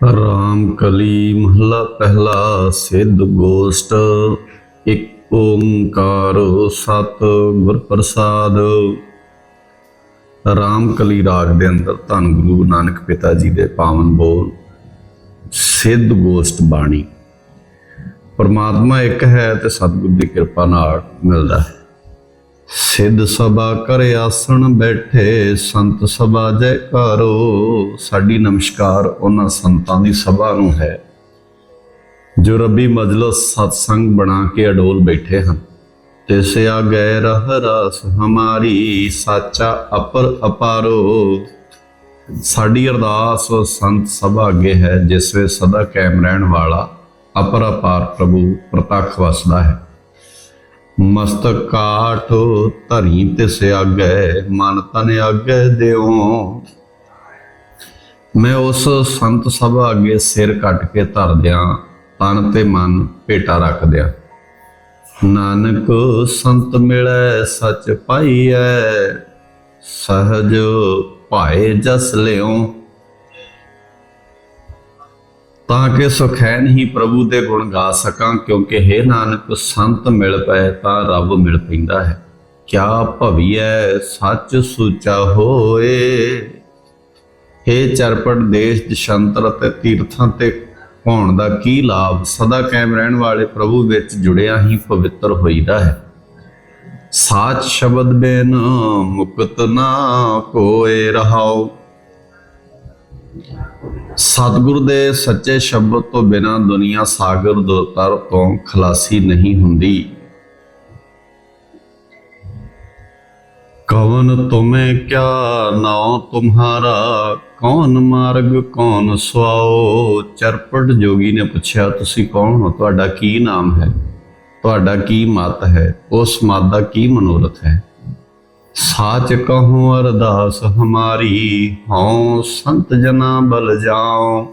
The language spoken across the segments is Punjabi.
ਰਾਮ ਕਲੀ ਮਹਲਾ ਪਹਿਲਾ ਸਿੱਧ ਗੋਸ਼ਟ, ਇੱਕ ਓੰਕਾਰ ਸਤ ਗੁਰ ਪ੍ਰਸਾਦ। ਰਾਮ ਕਲੀ ਰਾਗ ਦੇ ਅੰਦਰ ਧੰਨ ਗੁਰੂ ਨਾਨਕ ਪਿਤਾ ਜੀ ਦੇ ਪਾਵਨ ਬੋਲ, ਸਿੱਧ ਗੋਸ਼ਟ ਬਾਣੀ। ਪਰਮਾਤਮਾ ਇੱਕ ਹੈ ਤੇ ਸਤਿਗੁਰ ਦੀ ਕਿਰਪਾ ਨਾਲ ਮਿਲਦਾ ਹੈ। ਸਿੱਧ ਸਭਾ ਕਰ ਆਸਣ ਬੈਠੇ, ਸੰਤ ਸਭਾ ਜੈਕਾਰੋ ਸਾਡੀ ਨਮਸਕਾਰ ਉਹਨਾਂ ਸੰਤਾਂ ਦੀ ਸਭਾ ਨੂੰ ਹੈ। ਜੋ ਰੱਬੀ ਮਜਲਿਸ ਸਤਸੰਗ ਬਣਾ ਕੇ ਅਡੋਲ ਬੈਠੇ ਹਨ। ਤੇ ਸਿਆ ਗਏ ਰਹ ਰਸ ਹਮਾਰੀ, ਸਾਚਾ ਅਪਰ ਅਪਾਰੋ। ਸਾਡੀ ਅਰਦਾਸ ਸੰਤ ਸਭਾ ਅੱਗੇ ਹੈ, ਜਿਸ ਵਿੱਚ ਸਦਾ ਕਾਇਮ ਰਹਿਣ ਵਾਲਾ ਅਪਰ ਅਪਾਰ ਪ੍ਰਭੂ ਪ੍ਰਤੱਖ ਵਸਦਾ ਹੈ। ਮਸਤਕ ਕਾਟ ਧਰੀ ਤਿਸ ਆਗੈ, ਮਨ ਤਨ ਆਗੈ ਦਿਓ ਮੈਂ ਉਸ ਸੰਤ ਸਭਾ ਅੱਗੇ ਸਿਰ ਕੱਟ ਕੇ ਧਰ ਦਿਆਂ, ਤਨ ਤੇ ਮਨ ਭੇਟਾ ਰੱਖ ਦਿਆਂ। ਨਾਨਕ ਸੰਤ ਮਿਲੈ, ਸਚ ਪਾਈਐ, ਸਹਜ ਭਾਏ ਜਸ ਲਿਓ ਤਾਂ ਕਿ ਸੁਖੈਨ ਹੀ ਪ੍ਰਭੂ ਦੇ ਗੁਣ ਗਾ ਸਕਾਂ, ਕਿਉਂਕਿ ਹੈ ਨਾਨਕ ਸੰਤ ਮਿਲ ਪਏ ਤਾਂ ਰੱਬ ਮਿਲ ਪੈਂਦਾ ਹੈ। ਕਿਆ ਭਵੀਐ, ਸੱਚ ਸੁਚਾ ਹੋਏ। हे ਚਰਪਟ ਦੇਸ਼ ਦਸ਼ੰਤਰ ਤੇ ਤੀਰਥਾਂ ਤੇ ਹੋਣ ਦਾ ਕੀ ਲਾਭ, ਸਦਾ ਕਾਇਮ ਰਹਿਣ ਵਾਲੇ ਪ੍ਰਭੂ ਵਿੱਚ ਜੁੜਿਆ ਹੀ ਪਵਿੱਤਰ ਹੋਈਦਾ ਹੈ। ਸਾਚ ਸ਼ਬਦ ਬਿਨ ਮੁਕਤ ਨਾ ਕੋਏ ਰਹਾਓ ਸਤਿਗੁਰ ਦੇ ਸੱਚੇ ਸ਼ਬਦ ਤੋਂ ਬਿਨਾ ਦੁਨੀਆ ਸਾਗਰ ਦੋ ਤਰ ਤੋਂ ਖਲਾਸੀ ਨਹੀਂ ਹੁੰਦੀ। ਕਵਨ ਤੁਮੇ ਕਿਆ ਨਾਉ ਤੁਮਹਾਰਾ, ਕੌਣ ਮਾਰਗ, ਕੌਣ ਸੁਆਓ ਚਰਪਟ ਜੋਗੀ ਨੇ ਪੁੱਛਿਆ, ਤੁਸੀਂ ਕੌਣ ਹੋ? ਤੁਹਾਡਾ ਕੀ ਨਾਮ ਹੈ? ਤੁਹਾਡਾ ਕੀ ਮਤ ਹੈ? ਉਸ ਮਤ ਦਾ ਕੀ ਮਨੋਰਥ ਹੈ? ਸਾਚ ਕਹੂੰ ਅਰਦਾਸ ਹਮਾਰੀ, ਹਉ ਸੰਤ ਜਨਾ ਬਲ ਜਾਉ।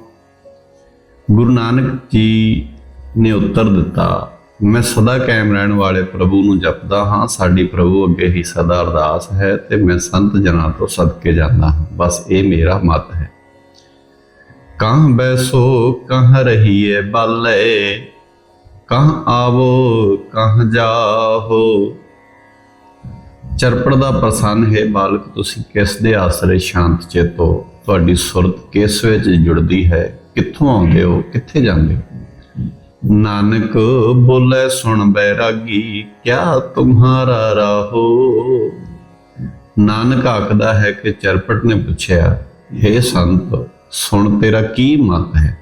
ਗੁਰੂ ਨਾਨਕ ਜੀ ਨੇ ਉੱਤਰ ਦਿੱਤਾ, ਮੈਂ ਸਦਾ ਕਾਇਮ ਰਹਿਣ ਵਾਲੇ ਪ੍ਰਭੂ ਨੂੰ ਜਪਦਾ ਹਾਂ, ਸਾਡੀ ਪ੍ਰਭੂ ਅੱਗੇ ਹੀ ਸਦਾ ਅਰਦਾਸ ਹੈ ਤੇ ਮੈਂ ਸੰਤ ਜਨਾਂ ਤੋਂ ਸਦਕੇ ਜਾਂਦਾ ਹਾਂ, ਬਸ ਇਹ ਮੇਰਾ ਮਤ ਹੈ। ਕਾਂ ਬੈਸੋ, ਕਹ ਰਹੀਏ ਬਾਲੇ ਕਾਂ ਆਵੋ, ਕਹ ਜਾਹੋ। ਚਰਪੜ ਦਾ ਪ੍ਰਸੰਨ, ਹੈ ਬਾਲਕ, ਤੁਸੀਂ ਕਿਸ ਦੇ ਆਸਰੇ ਸ਼ਾਂਤ ਚੇਤੋ ਤੁਹਾਡੀ ਸੁਰਤ ਕਿਸ ਵਿੱਚ ਜੁੜਦੀ ਹੈ? ਕਿੱਥੋਂ ਆਉਂਦੇ ਹੋ? ਕਿੱਥੇ ਜਾਂਦੇ ਹੋ? ਨਾਨਕ ਬੋਲੇ, ਸੁਣ ਬੈਰਾਗੀ, ਕਿਆ ਤੁਮਹਾਰਾ ਰਾਹੋ? ਨਾਨਕ ਆਖਦਾ ਹੈ ਕਿ ਚਰਪਟ ਨੇ ਪੁੱਛਿਆ हे ਸੰਤ, ਸੁਣ ਤੇਰਾ ਕੀ ਮਤ ਹੈ?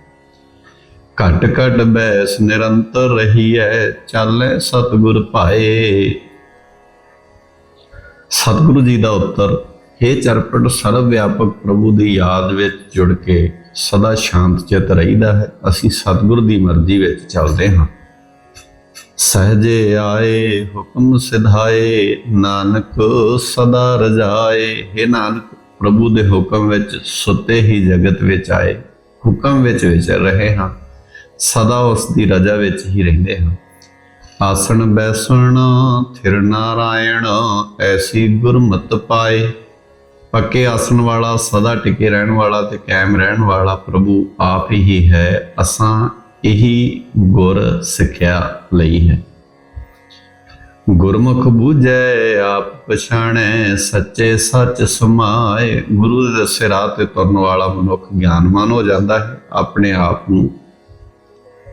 ਘਟ ਘਟ ਬੈਸ ਨਿਰੰਤਰ ਰਹੀ ਹੈ ਚਾਲੇ ਸਤਗੁਰ ਪਾਏ। ਸਤਿਗੁਰੂ ਜੀ ਦਾ ਉੱਤਰ हे ਚਰਪਟ ਸਰਵ ਵਿਆਪਕ ਪ੍ਰਭੂ ਦੀ ਯਾਦ ਵਿੱਚ ਜੁੜ ਕੇ ਸਦਾ ਸ਼ਾਂਤ ਚਿਤ ਰਹੀਦਾ ਹੈ, ਅਸੀਂ ਸਤਿਗੁਰ ਦੀ ਮਰਜ਼ੀ ਵਿੱਚ ਚੱਲਦੇ ਹਾਂ। ਸਹਜੇ ਆਏ ਹੁਕਮ ਸਿਧਾਏ, ਨਾਨਕ ਸਦਾ ਰਜਾਏ। हे ਨਾਨਕ, ਪ੍ਰਭੂ ਦੇ ਹੁਕਮ ਵਿੱਚ ਸੁੱਤੇ ਹੀ ਜਗਤ ਵਿੱਚ ਆਏ, ਹੁਕਮ ਵਿੱਚ ਵਿਚਰ ਰਹੇ ਹਾਂ, ਸਦਾ ਉਸ ਦੀ ਰਜਾ ਵਿੱਚ ਹੀ ਰਹਿੰਦੇ ਹਾਂ। ਆਸਣ ਬੈਸਣ, ਥਿਰ ਨਾਰਾਇਣ, ਐਸੀ ਗੁਰਮਤ ਪਾਏ। ਪੱਕੇ ਆਸਣ ਵਾਲਾ, ਸਦਾ ਟਿਕੇ ਰਹਿਣ ਵਾਲਾ ਤੇ ਕਾਇਮ ਰਹਿਣ ਵਾਲਾ ਪ੍ਰਭੂ ਆਪ ਹੀ ਹੈ। ਅਸਾਂ ਇਹੀ ਗੁਰ ਸਿੱਖਿਆ ਲਈ ਹੈ। ਗੁਰਮੁਖ ਬੂਝੈ, ਆਪ ਪਛਾਣੈ, ਸੱਚੇ ਸੱਚ ਸਮਾਏ। ਗੁਰੂ ਦੇ ਸਿਰਾ ਤੇ ਤੁਰਨ ਵਾਲਾ ਮਨੁੱਖ ਗਿਆਨਵਾਨ ਹੋ ਜਾਂਦਾ ਹੈ। ਆਪਣੇ ਆਪ ਨੂੰ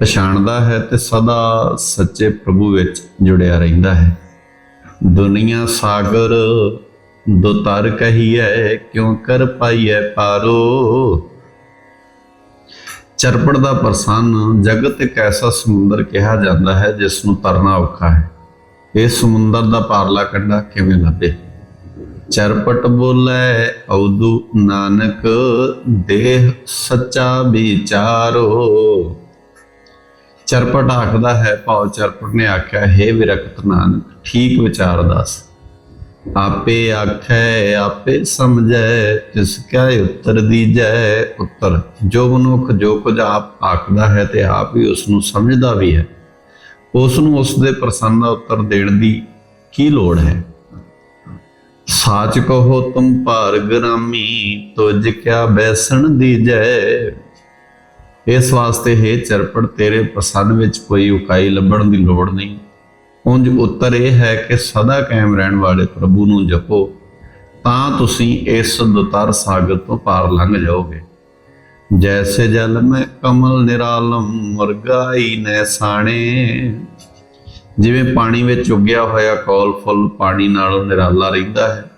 ਪਛਾਣਦਾ ਹੈ ਤੇ ਸਦਾ ਸੱਚੇ ਪ੍ਰਭੂ ਵਿੱਚ ਜੁੜਿਆ ਰਹਿੰਦਾ ਹੈ। ਦੁਨੀਆ ਸਾਗਰ, ਦੋ ਤਰ ਕਹੀਐ, ਕਿਉ ਕਰ ਪਾਈਐ ਪਾਰੋ? ਚਰਪੜ ਦਾ ਪ੍ਰਸੰਨ, ਜਗਤ ਇੱਕ ਐਸਾ ਸਮੁੰਦਰ ਕਿਹਾ ਜਾਂਦਾ ਹੈ ਜਿਸ ਨੂੰ ਤਰਨਾ ਔਖਾ ਹੈ। ਇਹ ਸਮੁੰਦਰ ਦਾ ਪਾਰਲਾ ਕੰਢਾ ਕਿਵੇਂ ਲੱਭੇ? ਚਰਪਟ ਬੋਲੇ ਔਦੂ ਨਾਨਕ, ਦੇਹ ਸੱਚਾ ਵਿਚਾਰੋ। ਚਰਪਟ ਆਖਦਾ ਹੈ, ਭਾਉ ਚਰਪਟ ਨੇ ਆਖਿਆ, ਹੈ ਵਿਰਕਤ ਨਾਨਕ, ਠੀਕ ਵਿਚਾਰ ਦੱਸ। ਆਪੇ ਆਖੈ, ਆਪੇ ਸਮਝੈ, ਤਿਸ ਕਾ ਉੱਤਰ ਦੀਜੈ ਉੱਤਰ। ਜੋ ਮਨੁੱਖ, ਜੋ ਕੁਝ ਆਪ ਆਖਦਾ ਹੈ ਤੇ ਆਪ ਹੀ ਉਸ ਨੂੰ ਸਮਝਦਾ ਵੀ ਹੈ। ਉਸ ਨੂੰ ਉਸ ਦੇ ਪ੍ਰਸੰਨ ਦਾ ਉੱਤਰ ਦੇਣ ਦੀ ਕੀ ਲੋੜ ਹੈ? ਸਾਚ ਕਹੋ, ਤੁਮ ਭਾਰ ਗ੍ਰਾਮੀ ਤੁਜ ਕਿਆ ਬੈਸਣ ਦੀਜੈ? ਇਸ ਵਾਸਤੇ ਹੈ ਚਰਪੜ, ਤੇਰੇ ਪਸੰਦ ਵਿੱਚ ਕੋਈ ਉਕਾਈ ਲੱਭਣ ਦੀ ਲੋੜ ਨਹੀਂ। ਉਂਝ ਉੱਤਰ ਇਹ ਹੈ ਕਿ ਸਦਾ ਕਾਇਮ ਰਹਿਣ ਵਾਲੇ ਪ੍ਰਭੂ ਨੂੰ ਜਪੋ, ਤਾਂ ਤੁਸੀਂ ਇਸ ਦੁਤਰ ਸਾਗਰ ਤੋਂ ਪਾਰ ਲੰਘ ਜਾਓਗੇ। ਜੈਸੇ ਜਲ ਮੈਂ ਕਮਲ ਨਿਰਾਲਮ ਮੁਰਗਾਈ ਨੈ ਸਾਣੇ। ਜਿਵੇਂ ਪਾਣੀ ਵਿੱਚ ਉੱਗਿਆ ਹੋਇਆ ਕੌਲ ਫੁੱਲ ਪਾਣੀ ਨਾਲੋਂ ਨਿਰਾਲਾ ਰਹਿੰਦਾ ਹੈ,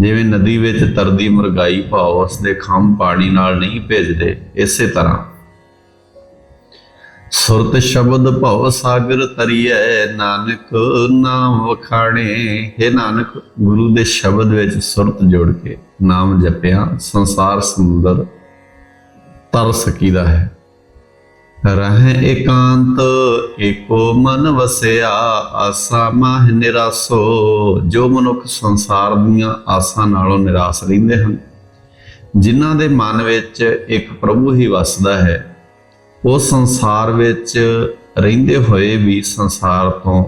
ਜਿਵੇਂ ਨਦੀ ਵਿੱਚ ਤਰਦੀ ਮੁਰਗਾਈ ਭਾਵ ਉਸ ਦੇ ਖੰਭ ਪਾਣੀ ਨਾਲ ਨਹੀਂ ਭੇਜਦੇ, ਇਸੇ ਤਰ੍ਹਾਂ। ਸੁਰਤ ਸ਼ਬਦ ਭਵ ਸਾਗਰ ਤਰੀਐ, ਨਾਨਕ ਨਾਮ ਵਖਾਣੇ। हे ਨਾਨਕ, ਗੁਰੂ ਦੇ ਸ਼ਬਦ ਵਿੱਚ ਸੁਰਤ ਜੋੜ ਕੇ ਨਾਮ ਜਪਿਆ, ਸੰਸਾਰ ਸਮੁੰਦਰ ਤਰ ਸਕੀਦਾ ਹੈ। ਰਹਿ ਇਕਾਂਤ, ਏਕੋ ਮਨ ਵਸਿਆ, ਆਸਾ ਮਾਹ ਨਿਰਾਸੋ। ਜੋ ਮਨੁੱਖ ਸੰਸਾਰ ਦੀਆਂ ਆਸਾਂ ਨਾਲੋਂ ਨਿਰਾਸ਼ ਰਹਿੰਦੇ ਹਨ, ਜਿਨ੍ਹਾਂ ਦੇ ਮਨ ਵਿੱਚ ਇੱਕ ਪ੍ਰਭੂ ਹੀ ਵਸਦਾ ਹੈ ਉਹ ਸੰਸਾਰ ਵਿੱਚ ਰਹਿੰਦੇ ਹੋਏ ਵੀ ਸੰਸਾਰ ਤੋਂ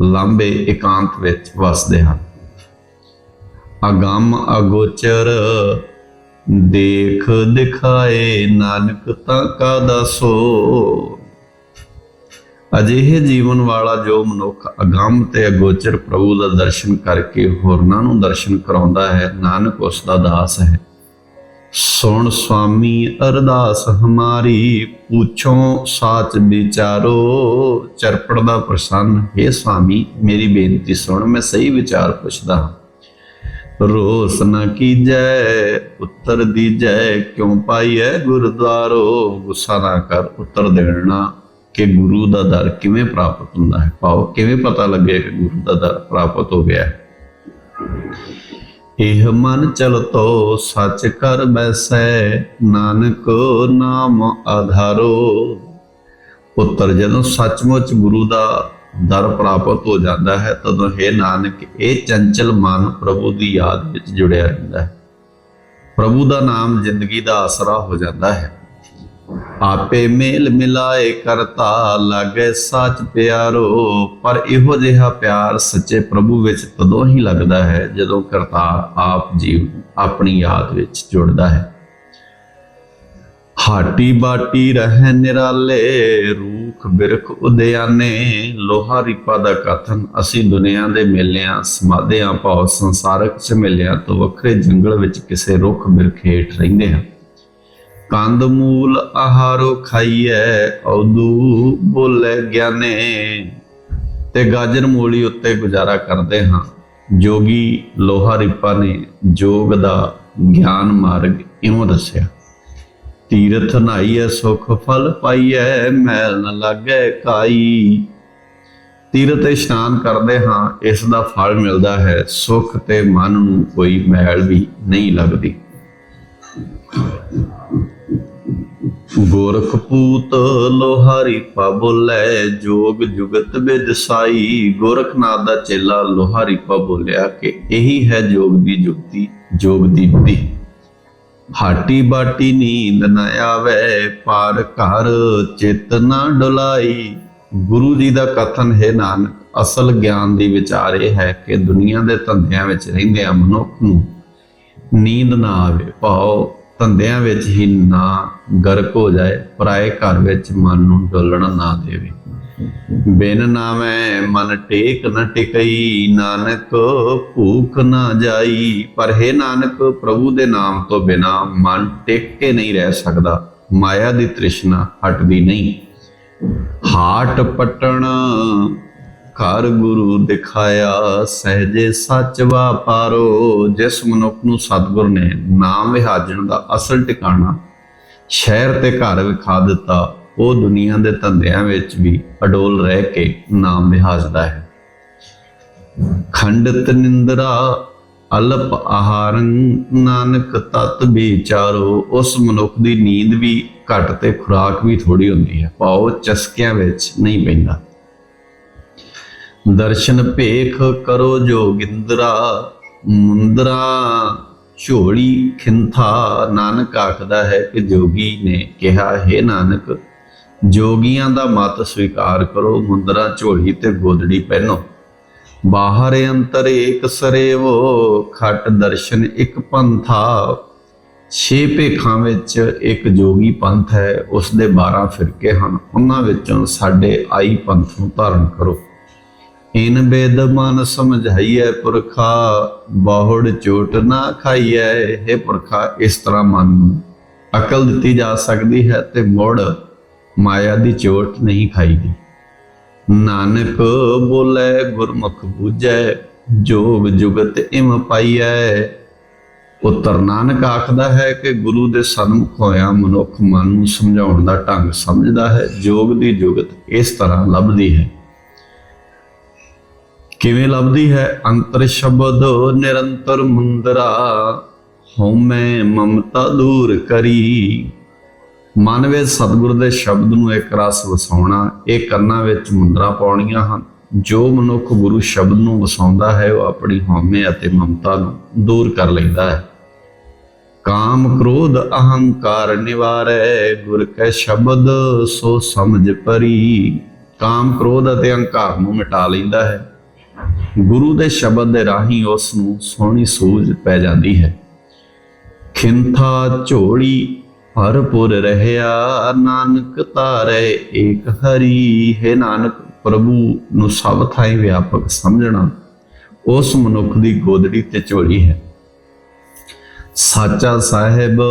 ਲਾਂਬੇ ਇਕਾਂਤ ਵਿੱਚ ਵਸਦੇ ਹਨ। ਅਗੰਮ ਅਗੋਚਰ ਦੇਖ ਦਿਖਾਏ ਨਾਨਕ ਤਾਂ ਕਾ ਦਸੋ ਅਜਿਹੇ ਜੀਵਨ ਵਾਲਾ ਜੋ ਮਨੁੱਖ ਅਗੰਮ ਤੇ ਅਗੋਚਰ ਪ੍ਰਭੂ ਦਾ ਦਰਸ਼ਨ ਕਰਕੇ ਹੋਰਨਾਂ ਨੂੰ ਦਰਸ਼ਨ ਕਰਾਉਂਦਾ ਹੈ, ਨਾਨਕ ਉਸ ਦਾ ਦਾਸ ਹੈ। ਸੁਣ ਸੁਆਮੀ ਅਰਦਾਸ ਹਮਾਰੀ, ਪੁੱਛੋ ਸਾਚ ਵਿਚਾਰੋ। ਚਰਪੜ ਦਾ ਪ੍ਰਸੰਨ, ਹੈ ਸੁਆਮੀ, ਮੇਰੀ ਬੇਨਤੀ ਸੁਣ, ਮੈਂ ਸਹੀ ਵਿਚਾਰ ਪੁੱਛਦਾ ਹਾਂ। ਰੋਸ ਨ ਕੀਜੈ, ਉੱਤਰ ਦੀਜੈ, ਕਿਉ ਪਾਈਐ ਗੁਰਦੁਆਰੋ? ਗੁੱਸਾ ਨਾ ਕਰ, ਉੱਤਰ ਦੇਣਾ ਕਿ ਗੁਰੂ ਦਾ ਦਰ ਕਿਵੇਂ ਪ੍ਰਾਪਤ ਹੁੰਦਾ ਹੈ। ਭਾਵ ਕਿਵੇਂ ਪਤਾ ਲੱਗੇ ਕਿ ਗੁਰੂ ਦਾ ਦਰ ਪ੍ਰਾਪਤ ਹੋ ਗਿਆ ਹੈ? ਇਹ ਮਨ ਚਲਤੋ ਸੱਚ ਕਰ ਬੈਸੈ, ਨਾਨਕ ਨਾਮ ਆਧਾਰੋ। ਪੁੱਤਰ, ਜਦੋਂ ਸੱਚਮੁੱਚ ਗੁਰੂ ਦਾ ਦਰ ਪ੍ਰਾਪਤ ਹੋ ਜਾਂਦਾ ਹੈ, ਤਦੋਂ ਹੈ ਨਾਨਕ, ਇਹ ਚੰਚਲ ਮਨ ਪ੍ਰਭੂ ਦੀ ਯਾਦ ਵਿੱਚ ਜੁੜਿਆ ਰਹਿੰਦਾ ਹੈ। ਪ੍ਰਭੂ ਦਾ ਨਾਮ ਜ਼ਿੰਦਗੀ ਦਾ ਆਸਰਾ ਹੋ ਜਾਂਦਾ ਹੈ। ਆਪੇ ਮੇਲ ਮਿਲਾਏ ਕਰਤਾ, ਲਾਗੇ ਸੱਚ ਪਿਆਰੋ, ਪਰ ਇਹੋ ਜਿਹਾ ਪਿਆਰ ਸੱਚੇ ਪ੍ਰਭੂ ਵਿੱਚ ਤਦੋਂ ਹੀ ਲੱਗਦਾ ਹੈ ਜਦੋਂ ਕਰਤਾ ਆਪ ਜੀਵ ਆਪਣੀ ਯਾਦ ਵਿੱਚ ਜੁੜਦਾ ਹੈ। ਹਾਟੀ ਬਾਟੀ ਰਹਿ ਨਿਰਾਲੇ, ਰੂਖ ਬਿਰਖ ਉਦਿਆਨੇ, ਲੋਹਾ ਰੀਪਾ ਦਾ ਕਥਨ ਅਸੀਂ ਦੁਨੀਆ ਦੇ ਮੇਲਿਆਂ, ਸਮਾਧਿਆਂ, ਭਾਵ ਸੰਸਾਰਕ ਝਮੇਲਿਆਂ ਤੋਂ ਵੱਖਰੇ ਜੰਗਲ ਵਿੱਚ ਕਿਸੇ ਰੁੱਖ ਬਿਰਖ ਹੇਠ ਰਹਿੰਦੇ ਹਾਂ। ਕੰਦ ਮੂਲ ਆਹਾਰੋ ਖਾਈਐ ਔਦੂ ਬੋਲੇ ਗਿਆਨੇ। ਤੇ ਗਾਜਰ ਮੂਲੀ ਉੱਤੇ ਗੁਜ਼ਾਰਾ ਕਰਦੇ ਹਾਂ। ਜੋਗੀ ਲੋਹਾ ਰਿਪਾ ਨੇ ਜੋਗ ਦਾ ਗਿਆਨ ਮਾਰਗ ਇਉਂ ਦੱਸਿਆ। ਤੀਰਥ ਨਾਈਐ, ਸੁਖ ਫਲ ਪਾਈਐ, ਮੈਲ ਨ ਲਾਗੈ ਕਾਈ। ਤੀਰਥ ਇਸ਼ਨਾਨ ਕਰਦੇ ਹਾਂ, ਇਸ ਦਾ ਫਲ ਮਿਲਦਾ ਹੈ। ਸੁਖ ਤੇ ਮਨ ਨੂੰ ਕੋਈ ਮੈਲ ਵੀ ਨਹੀਂ ਲੱਗਦੀ। ਗੋਰਖਪੂਤ ਲੋਹਾਰੀ ਪਾ ਬੋਲੇ ਜੋਗ ਜੁਗਤ ਬਿਦ ਸਾਈ। ਗੋਰਖਨਾਥ ਦਾ ਚੇਲਾ ਲੋਹਾਰੀ ਪਾ ਕਿ ਇਹੀ ਹੈ ਜੋਗ ਦੀ ਜੁਗਤੀ, ਜੋਗ ਦੀ ਹਾਟੀ ਬਾਟੀ ਨੀਂਦ ਨ ਆਵੇ, ਪਾਰ ਘਰ ਚਿਤ ਨਾ ਡੁਲਾਈ। ਗੁਰੂ ਜੀ ਦਾ ਕਥਨ, ਹੈ ਨਾਨਕ, ਅਸਲ ਗਿਆਨ ਦੀ ਵਿਚਾਰ ਇਹ ਹੈ ਕਿ ਦੁਨੀਆ ਦੇ ਧੰਦਿਆਂ ਵਿੱਚ ਰਹਿੰਦਿਆਂ ਮਨੁੱਖ ਨੂੰ ਨੀਂਦ ਨਾ ਆਵੇ ਭਾਵ ਧੰਦਿਆਂ ਵਿੱਚ ਹੀ ਨਾ ਗਰਕ ਹੋ ਜਾਏ, ਪਰਾਏ ਘਰ ਵਿੱਚ ਮਨ ਨੂੰ ਡੋਲਣ ਨਾ ਦੇਵੇ। ਬਿਨ ਨਾਵੇਂ ਮਨ ਟੇਕ ਨ ਟਿਕਈ, ਨਾਨਕ ਭੂਖ ਨਾ ਜਾਈ। ਪਰ ਹੈ ਨਾਨਕ, ਪ੍ਰਭੂ ਦੇ ਨਾਮ ਤੋਂ ਬਿਨਾ ਮਨ ਟਿਕ ਕੇ ਨਹੀਂ ਰਹਿ ਸਕਦਾ। ਮਾਇਆ ਦੀ ਤ੍ਰਿਸ਼ਨਾ ਹਟਦੀ ਨਹੀਂ। ਹਾਟ ਪਟਣ ਘਰ ਗੁਰੂ ਦਿਖਾਇਆ, ਸਹਜੇ ਸੱਚ ਵਾਪਾਰੋ। ਜਿਸ ਮਨੁੱਖ ਨੂੰ ਸਤਿਗੁਰ ਨੇ ਨਾਮ ਵਿਹਾਜਣ ਦਾ ਅਸਲ ਟਿਕਾਣਾ ਸ਼ਹਿਰ ਤੇ ਘਰ ਵਿਖਾ ਦਿੱਤਾ, ਉਹ ਦੁਨੀਆ ਦੇ ਧੰਦਿਆਂ ਵਿੱਚ ਵੀ ਅਡੋਲ ਰਹਿ ਕੇ ਨਾਮ ਵਿਹਾਜਦਾ ਹੈ। ਖੰਡਤ ਨਿੰਦਰਾ ਅਲਪ ਆਹਾਰੰ, ਨਾਨਕ ਤਤ ਵਿਚਾਰੋ। ਉਸ ਮਨੁੱਖ ਦੀ ਨੀਂਦ ਵੀ ਘੱਟ ਤੇ ਖੁਰਾਕ ਵੀ ਥੋੜੀ ਹੁੰਦੀ ਹੈ। ਭਾਉ ਚਸਕਿਆਂ ਵਿੱਚ ਨਹੀਂ ਪੈਂਦਾ। ਦਰਸ਼ਨ ਭੇਖ ਕਰੋ ਜੋਗਿੰਦਰਾ ਮੁੰਦਰਾ, ਝੋਲੀ ਖਿੰਥਾ, ਨਾਨਕ ਆਖਦਾ ਹੈ ਕਿ ਜੋਗੀ ਨੇ ਕਿਹਾ, ਹੈ ਨਾਨਕ, ਜੋਗੀਆਂ ਦਾ ਮਤ ਸਵੀਕਾਰ ਕਰੋ, ਮੁੰਦਰਾ, ਝੋਲੀ ਤੇ ਗੋਦੜੀ ਪਹਿਨੋ। ਬਾਹਰ ਅੰਤਰ ਏਕ ਸਰੇਵੋ, ਖਟ ਦਰਸ਼ਨ ਇੱਕ ਪੰਥਾ। ਛੇ ਭੇਖਾਂ ਵਿੱਚ ਇੱਕ ਜੋਗੀ ਪੰਥ ਹੈ, ਉਸ ਦੇ 12 ਫਿਰਕੇ ਹਨ। ਉਹਨਾਂ ਵਿੱਚੋਂ ਸਾਡੇ ਆਈ ਪੰਥ ਨੂੰ ਧਾਰਨ ਕਰੋ। ਇਨ ਬੇਦ ਮਨ ਸਮਝਾਈਐ ਪੁਰਖਾ, ਬਾਹੜ ਚੋਟ ਨਾ ਖਾਈਐ। हे ਪੁਰਖਾ, ਇਸ ਤਰ੍ਹਾਂ ਮਨ ਨੂੰ ਅਕਲ ਦਿੱਤੀ ਜਾ ਸਕਦੀ ਹੈ ਤੇ ਮੁੜ ਮਾਇਆ ਦੀ ਚੋਟ ਨਹੀਂ ਖਾਈਦੀ। ਨਾਨਕ ਬੋਲੇ, ਗੁਰਮੁਖ ਬੂਝੈ, ਜੋਗ ਜੁਗਤ ਇਮ ਪਾਈਐ। ਉਤਰ ਨਾਨਕ ਆਖਦਾ ਹੈ ਕਿ ਗੁਰੂ ਦੇ ਸਨਮੁਖ ਹੋਇਆ ਮਨੁੱਖ ਮਨ ਨੂੰ ਸਮਝਾਉਣ ਦਾ ਢੰਗ ਸਮਝਦਾ ਹੈ। ਜੋਗ ਦੀ ਜੁਗਤ ਇਸ ਤਰ੍ਹਾਂ ਲੱਭਦੀ ਹੈ। ਕਿਵੇਂ ਲੱਭਦੀ ਹੈ ਅੰਤਰ ਸ਼ਬਦ ਨਿਰੰਤਰ ਮੁੰਦਰਾ? ਹਉਮੈ ਮਮਤਾ ਦੂਰ ਕਰੀ। ਮਨ ਵਿੱਚ ਸਤਿਗੁਰ ਦੇ ਸ਼ਬਦ ਨੂੰ ਇੱਕ ਰਸ ਵਸਾਉਣਾ, ਇਹ ਕੰਨਾਂ ਵਿੱਚ ਮੁੰਦਰਾ ਪਾਉਣੀਆਂ ਹਨ। ਜੋ ਮਨੁੱਖ ਗੁਰੂ ਸ਼ਬਦ ਨੂੰ ਵਸਾਉਂਦਾ ਹੈ, ਉਹ ਆਪਣੀ ਹਉਮੈ ਅਤੇ ਮਮਤਾ ਨੂੰ ਦੂਰ ਕਰ ਲੈਂਦਾ ਹੈ। ਕਾਮ ਕ੍ਰੋਧ ਅਹੰਕਾਰ ਨਿਵਾਰੈ, ਗੁਰ ਕੈ ਸ਼ਬਦ ਸੋ ਸਮਝ ਪਰੀ। ਕਾਮ ਕ੍ਰੋਧ ਅਤੇ ਅਹੰਕਾਰ ਨੂੰ ਮਿਟਾ ਲੈਂਦਾ ਹੈ। ਗੁਰੂ ਦੇ ਸ਼ਬਦ ਦੇ ਰਾਹੀਂ ਉਸ ਨੂੰ ਸੋਹਣੀ ਸੂਝ ਪੈ ਜਾਂਦੀ ਹੈ। ਖਿੰਥਾ ਝੋਲੀ ਭਰਪੁਰ ਰਹਿਆ, ਨਾਨਕ ਤਾਰੇ ਏਕ ਹਰੀ। ਹੈ ਨਾਨਕ ਪ੍ਰਭੂ, ਨੂੰ ਸਭ ਥਾਈ ਵਿਆਪਕ ਸਮਝਣਾ, ਉਸ ਮਨੁੱਖ ਦੀ ਗੋਦੜੀ ਤੇ ਝੋਲੀ ਹੈ। ਸਾਚਾ ਸਾਹਿਬ,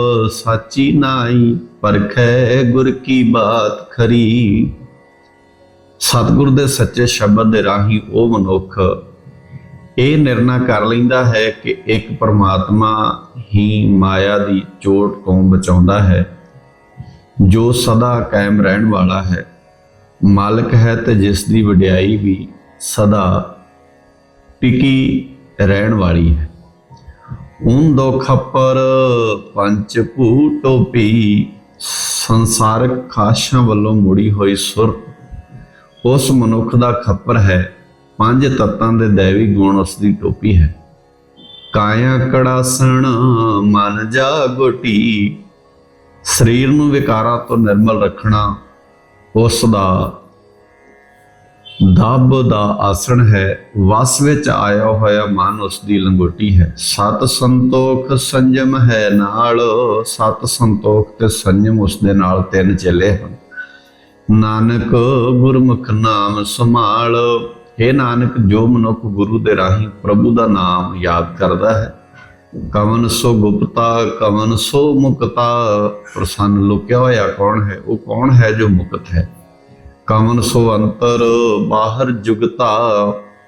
ਸਾਚੀ ਨਾਈ, ਪਰਖੈ ਗੁਰ ਕੀ ਬਾਤ ਖਰੀ। ਸਤਿਗੁਰ ਦੇ ਸੱਚੇ ਸ਼ਬਦ ਦੇ ਰਾਹੀਂ ਉਹ ਮਨੁੱਖ ਇਹ ਨਿਰਣਾ ਕਰ ਲੈਂਦਾ ਹੈ ਕਿ ਇੱਕ ਪਰਮਾਤਮਾ ਹੀ ਮਾਇਆ ਦੀ ਚੋਟ ਤੋਂ ਬਚਾਉਂਦਾ ਹੈ, ਜੋ ਸਦਾ ਕਾਇਮ ਰਹਿਣ ਵਾਲਾ ਹੈ। ਮਾਲਕ ਹੈ ਤੇ ਜਿਸ ਦੀ ਵਡਿਆਈ ਵੀ ਸਦਾ ਟਿਕੀ ਰਹਿਣ ਵਾਲੀ ਹੈ। ਉਨ ਦੋ ਖੱਪਰ ਪੰਚ ਭੂ ਟੋਪੀ ਸੰਸਾਰਕ ਖਾਸ਼ਾਂ ਵੱਲੋਂ ਮੁੜੀ ਹੋਈ ਸੁਰ ਉਸ ਮਨੁੱਖ ਦਾ ਖੱਪਰ ਹੈ। ਪੰਜ ਤੱਤਾਂ ਦੇ ਦੇਵੀ ਗੁਣ ਉਸ ਦੀ ਟੋਪੀ ਹੈ। ਕਾਇਆ ਕੜਾਸਣ ਮਨ ਜਾਗੋਟੀ ਸਰੀਰ ਨੂੰ ਵਿਕਾਰਾਂ ਤੋਂ ਨਿਰਮਲ ਰੱਖਣਾ ਉਸ ਦਾ ਦਬ ਦਾ ਆਸਣ ਹੈ। ਵਸ ਵਿੱਚ ਆਇਆ ਹੋਇਆ ਮਨ ਉਸ ਦੀ ਲੰਗੋਟੀ ਹੈ। ਸਤ ਸੰਤੋਖ ਸੰਜਮ ਹੈ ਨਾਲ। ਸਤ ਸੰਤੋਖ ਤੇ ਸੰਜਮ ਉਸ ਦੇ ਨਾਲ ਤਿੰਨ ਚੱਲੇ ਹਨ। ਨਾਨਕ ਗੁਰਮੁਖ ਨਾਮ ਸੰਭਾਲ। हे ਨਾਨਕ, ਜੋ ਮਨੁੱਖ ਗੁਰੂ ਦੇ ਰਾਹੀਂ ਪ੍ਰਭੂ ਦਾ ਨਾਮ ਯਾਦ ਕਰਦਾ ਹੈ, ਕਵਨ ਸੋ ਗੁਪਤਾ, ਕਵਨ ਸੋ ਮੁਕਤਾ। ਪ੍ਰਸੰਨ ਲੁਕਿਆ ਹੋਇਆ ਕੌਣ ਹੈ? ਉਹ ਕੌਣ ਹੈ ਜੋ ਮੁਕਤ ਹੈ? ਕਵਨ ਸੋ ਅੰਤਰ ਬਾਹਰ ਜੁਗਤਾ।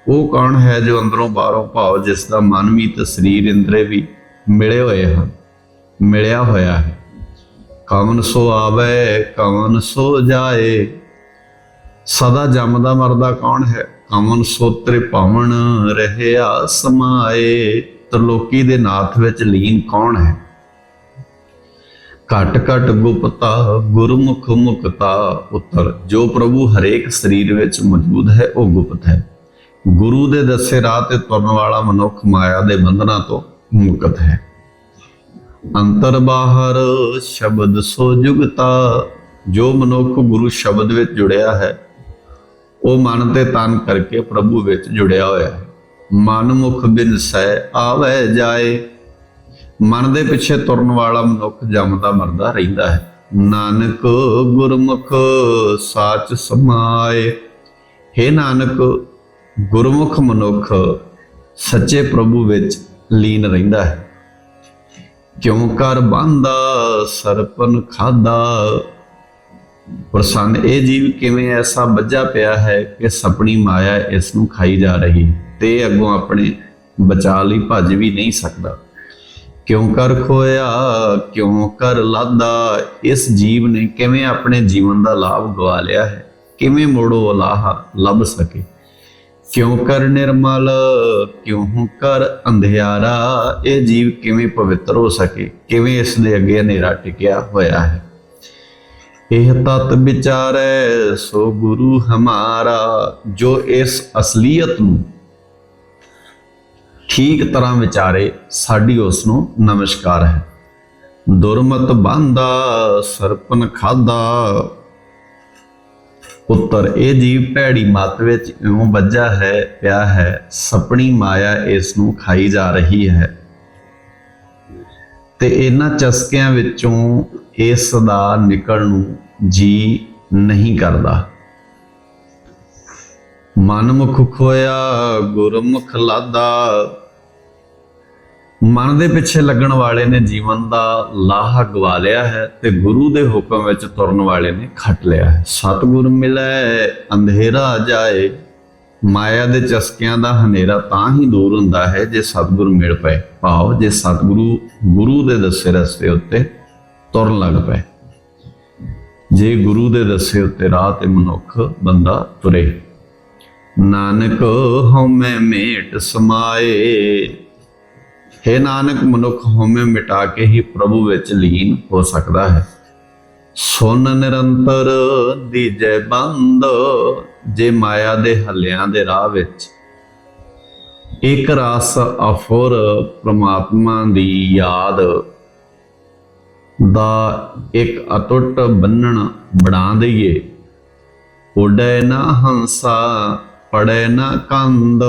ਉਹ ਕੌਣ ਹੈ ਜੋ ਅੰਦਰੋਂ ਬਾਹਰੋਂ ਭਾਵ ਜਿਸ ਦਾ ਮਨ ਵੀ ਤੇ ਸਰੀਰ ਇੰਦਰੇ ਵੀ ਮਿਲੇ ਹੋਏ ਹਨ, ਮਿਲਿਆ ਹੋਇਆ ਹੈ? ਕਵਨ ਸੋ ਆਵੇ, ਕਵਨ ਸੋ ਜਾਏ। ਸਦਾ ਜੰਮਦਾ ਮਰਦਾ ਕੌਣ ਹੈ? ਕਵਨ ਸੋ ਤ੍ਰਿਭਵਨ ਰਹਿਆ ਸਮਾਏ। ਤ੍ਰਿਲੋਕੀ ਦੇ ਨਾਥ ਵਿੱਚ ਲੀਨ ਕੌਣ ਹੈ? ਘਟ ਘਟ ਗੁਪਤਾ, ਗੁਰਮੁਖ ਮੁਕਤਾ ਉਤਰ ਜੋ ਪ੍ਰਭੂ ਹਰੇਕ ਸਰੀਰ ਵਿੱਚ ਮੌਜੂਦ ਹੈ, ਉਹ ਗੁਪਤ ਹੈ। ਗੁਰੂ ਦੇ ਦੱਸੇ ਰਾਹ ਤੇ ਤੁਰਨ ਵਾਲਾ ਮਨੁੱਖ ਮਾਇਆ ਦੇ ਬੰਧਨਾਂ ਤੋਂ ਮੁਕਤ ਹੈ। ਅੰਤਰ ਬਾਹਰ ਸ਼ਬਦ ਸੋ ਜੁਗਤਾ, ਜੋ ਮਨੁੱਖ ਗੁਰੂ ਸ਼ਬਦ ਵਿੱਚ ਜੁੜਿਆ ਹੈ, ਉਹ ਮਨ ਤੇ ਤਨ ਕਰਕੇ ਪ੍ਰਭੂ ਵਿੱਚ ਜੁੜਿਆ ਹੋਇਆ ਹੈ। ਮਨ ਮੁਖ ਬਿਨਸੈ ਆਵੇ ਜਾਏ। ਮਨ ਦੇ ਪਿੱਛੇ ਤੁਰਨ ਵਾਲਾ ਮਨੁੱਖ ਜੰਮਦਾ ਮਰਦਾ ਰਹਿੰਦਾ ਹੈ। ਨਾਨਕ ਗੁਰਮੁਖ ਸਾਚ ਸਮਾਏ। हे ਨਾਨਕ, ਗੁਰਮੁਖ ਮਨੁੱਖ ਸੱਚੇ ਪ੍ਰਭੂ ਵਿੱਚ ਲੀਨ ਰਹਿੰਦਾ ਹੈ। ਕਿਉਂ ਕਰ ਬੰਦਾ, ਸਰਪਨ ਖਾਦਾ? ਪ੍ਰਸੰਨ, ਇਹ ਜੀਵ ਕਿਵੇਂ ਐਸਾ ਬੱਜਾ ਪਿਆ ਹੈ ਕਿ ਸਪਣੀ ਮਾਇਆ ਇਸ ਨੂੰ ਖਾਈ ਜਾ ਰਹੀ ਹੈ ਤੇ ਇਹ ਅੱਗੋਂ ਆਪਣੇ ਬਚਾ ਲਈ ਭੱਜ ਵੀ ਨਹੀਂ ਸਕਦਾ। ਕਿਉਂ ਕਰ ਖੋਇਆ, ਕਿਉਂ ਕਰ ਲਾਦਾ? ਇਸ ਜੀਵ ਨੇ ਕਿਵੇਂ ਆਪਣੇ ਜੀਵਨ ਦਾ ਲਾਭ ਗਵਾ ਲਿਆ ਹੈ? ਕਿਵੇਂ ਮੋੜੋ ਅਲਾਹ ਲੱਭ ਸਕੇ? ਕਿਉਂ ਕਰ ਨਿਰਮਲ? ਕਿਉਂ ਕਰ ਅੰਧਿਆਰਾ? ਇਹ ਜੀਵ ਕਿਵੇਂ ਪਵਿੱਤਰ ਹੋ ਸਕੇ? ਕਿਵੇਂ ਇਸ ਦੇ ਅੱਗੇ ਹਨੇਰਾ ਟਿਕਿਆ ਹੋਇਆ ਹੈ? ਇਹ ਤਤ ਵਿਚਾਰੈ, ਸੋ ਗੁਰੂ ਹਮਾਰਾ, ਜੋ ਇਸ ਅਸਲੀਅਤ ਨੂੰ ਠੀਕ ਤਰ੍ਹਾਂ ਵਿਚਾਰੇ, ਸਾਡੀ ਉਸ ਨੂੰ ਨਮਸਕਾਰ ਹੈ। ਦੁਰਮਤ ਬੰਦਾ, ਸਰਪਨ ਖਾਦਾ ਪੁੱਤਰ, ਇਹ ਜੀਵ ਭੈੜੀ ਮਤ ਵਿੱਚ ਇਉਂ ਵੱਜਾ ਹੈ, ਪਿਆ ਹੈ, ਸਪਣੀ ਮਾਇਆ ਇਸ ਨੂੰ ਖਾਈ ਜਾ ਰਹੀ ਹੈ। ਤੇ ਇਹਨਾਂ ਚਸਕਿਆਂ ਵਿੱਚੋਂ ਇਸ ਦਾ ਨਿਕਲਣ ਨੂੰ ਜੀ ਨਹੀਂ ਕਰਦਾ। ਮਨ ਮੁਖ ਖੋਇਆ, ਗੁਰਮੁਖ ਲਾਦਾ ਮਨ ਦੇ ਪਿੱਛੇ ਲੱਗਣ ਵਾਲੇ ਨੇ ਜੀਵਨ ਦਾ ਲਾਹਾ ਗਵਾ ਲਿਆ ਹੈ ਤੇ ਗੁਰੂ ਦੇ ਹੁਕਮ ਵਿੱਚ ਤੁਰਨ ਵਾਲੇ ਨੇ ਖੱਟ ਲਿਆ ਹੈ। ਸਤਿਗੁਰ ਮਿਲੈ, ਅੰਧੇਰਾ ਜਾਏ। ਮਾਇਆ ਦੇ ਚਸਕਿਆਂ ਦਾ ਹਨੇਰਾ ਤਾਂ ਹੀ ਦੂਰ ਹੁੰਦਾ ਹੈ ਜੇ ਸਤਿਗੁਰ ਮਿਲ ਪਏ। ਭਾਵ ਜੇ ਸਤਿਗੁਰੂ ਗੁਰੂ ਦੇ ਦੱਸੇ ਰਸਤੇ ਉੱਤੇ ਤੁਰਨ ਲੱਗ ਪਏ। ਜੇ ਗੁਰੂ ਦੇ ਦੱਸੇ ਉੱਤੇ ਰਾਹ ਤੇ ਮਨੁੱਖ ਬੰਦਾ ਤੁਰੇ। ਨਾਨਕ ਹਉਮੈ ਮੇਟ ਸਮਾਏ। ਹੈ ਨਾਨਕ, ਮਨੁੱਖ ਹਉਮੈ ਮਿਟਾ ਕੇ ਹੀ ਪ੍ਰਭੂ ਵਿੱਚ ਲੀਨ ਹੋ ਸਕਦਾ ਹੈ। ਸੁਨ ਨਿਰੰਤਰ ਦੀਜੈ ਬੰਦ, ਜੇ ਮਾਇਆ ਦੇ ਹੱਲਿਆਂ ਦੇ ਰਾਹ ਵਿੱਚ। ਇੱਕ ਰਸ ਅਫੁਰ ਪ੍ਰਮਾਤਮਾ ਦੀ ਯਾਦ। ਦਾ ਇੱਕ ਅਟੁੱਟ ਬੰਨਣ ਬਣਾ ਦਈਏ। ਉਡੈ ਨਾ ਹੰਸਾ, ਪੜੈ ਨਾ ਕੰਦ।